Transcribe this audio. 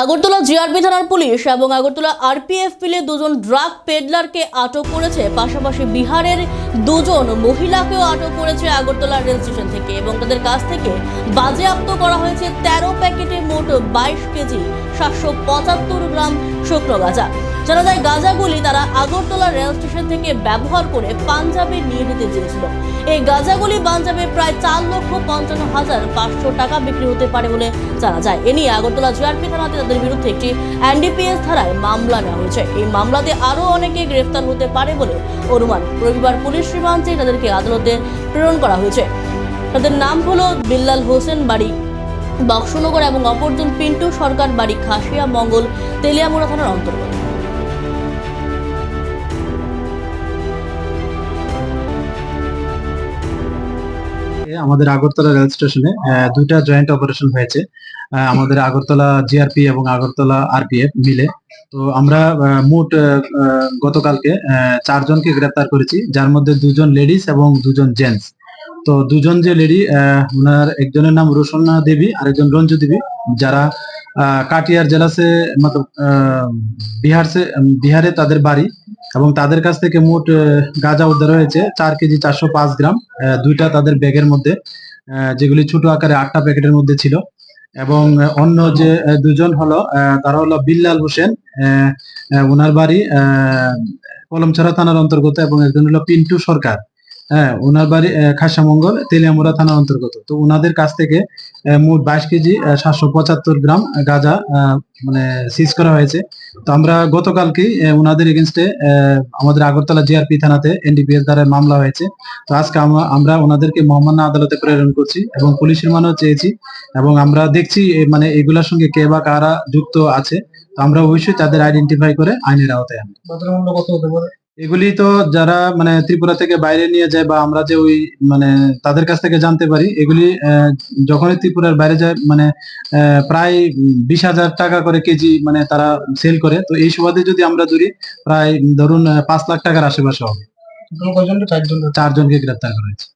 Agartala GRP থানার police এবং Agartala RPF মিলে দুজন ড্রাগ পেডলারকে আটক করেছে। পাশাপাশি বিহারের দুজন মহিলাকেও আটক করেছে আগরতলা রেল স্টেশন থেকে এবং তাদের কাছ থেকে বাজেয়াপ্ত করা হয়েছে তেরো প্যাকেটে মোট বাইশ কেজি সাতশো পঁচাত্তর গ্রাম শুকনো গাঁজা। জানা যায় গাঁজাগুলি তারা আগরতলা রেল স্টেশন থেকে ব্যবহার করে পাঞ্জাবে নিয়ে যেতে চেয়েছিল এই গাঁজাগুলি পাঞ্জাবে প্রায় চার লক্ষ পঞ্চান্ন হাজার পাঁচশো টাকা বিক্রি হতে পারে বলে জানা যায়। এ নিয়ে আগরতলা জিআরপি থানাতে তাদের বিরুদ্ধে একটি এনডিপিএস ধারায় মামলা নেওয়া হয়েছে। এই মামলাতে আরও অনেকে গ্রেফতার হতে পারে বলে অনুমান। রবিবার পুলিশ রিমান্ডে তাদেরকে আদালতে প্রেরণ করা হয়েছে। তাদের নাম হলো বিল্লাল হোসেন বাড়ি, বক্সনগর এবং অপরজন পিন্টু সরকার বাড়ি, খাসিয়া মঙ্গল, তেলিয়ামুড়া থানার অন্তর্গত। আমাদের আগরতলা রেল স্টেশনে দুইটা জয়েন্ট অপারেশন হয়েছে। আমাদের আগরতলা জিআরপি এবং আগরতলা আরপিএফ মিলে। তো আমরা মোট গতকালকে চারজনকে গ্রেপ্তার করেছি, যার মধ্যে দুজন লেডিস এবং দুজন জেন্টস তো দুজন যে লেডি ওনার একজনের নাম রোশনা দেবী, আরেকজন রঞ্জু দেবী, যারা কাটিয়ার জেলা সে মতলব বিহার সে বিহারে তাদের বাড়ি। এবং তাদের কাছ থেকে মোট গাঁজা উদ্ধার হয়েছে চার কেজি চারশো পাঁচ গ্রাম। দুইটা তাদের ব্যাগের মধ্যে যেগুলি ছোট আকারে আটটা প্যাকেটের মধ্যে ছিল। এবং অন্য যে দুজন হলো তারা হলো বিল্লাল হোসেন ওনার বাড়ি কলমছড়া থানার অন্তর্গত এবং একজন হলো পিন্টু সরকার। হ্যাঁ ওনার বাড়ি খাসামঙ্গল, তেলিয়ামুড়া থানার অন্তর্গত। তো ওনাদের কাছ থেকে মোট বাইশ কেজি সাতশো পঁচাত্তর গ্রাম মানে সিজ করা হয়েছে। তো আমরা ওনাদের এগেনস্টে আমাদের আগরতলা জিআরপি থানাতে এনডিপিএস দ্বারা মামলা হয়েছে। তো আজকে আমরা ওনাদেরকে মহামান্য আদালতে প্রেরণ করছি এবং পুলিশের মানও চেয়েছি এবং আমরা দেখছি মানে এগুলোর সঙ্গে কে বা কারা যুক্ত আছে। তো আমরা অবশ্যই তাদের আইডেন্টিফাই করে আইনের আওতায় আনব। এগুলি তো যারা মানে ত্রিপুরা থেকে বাইরে নিয়ে যায় বা আমরা যে ওই মানে তাদের কাছ থেকে জানতে পারি এগুলি আহ, যখনই ত্রিপুরার বাইরে যায় মানে প্রায় বিশ হাজার টাকা করে কেজি মানে তারা সেল করে। তো এই সুবাদে যদি আমরা ধরি প্রায় ধরুন পাঁচ লাখ টাকার আশেপাশে হবে। চারজনকে গ্রেপ্তার করা হয়েছে।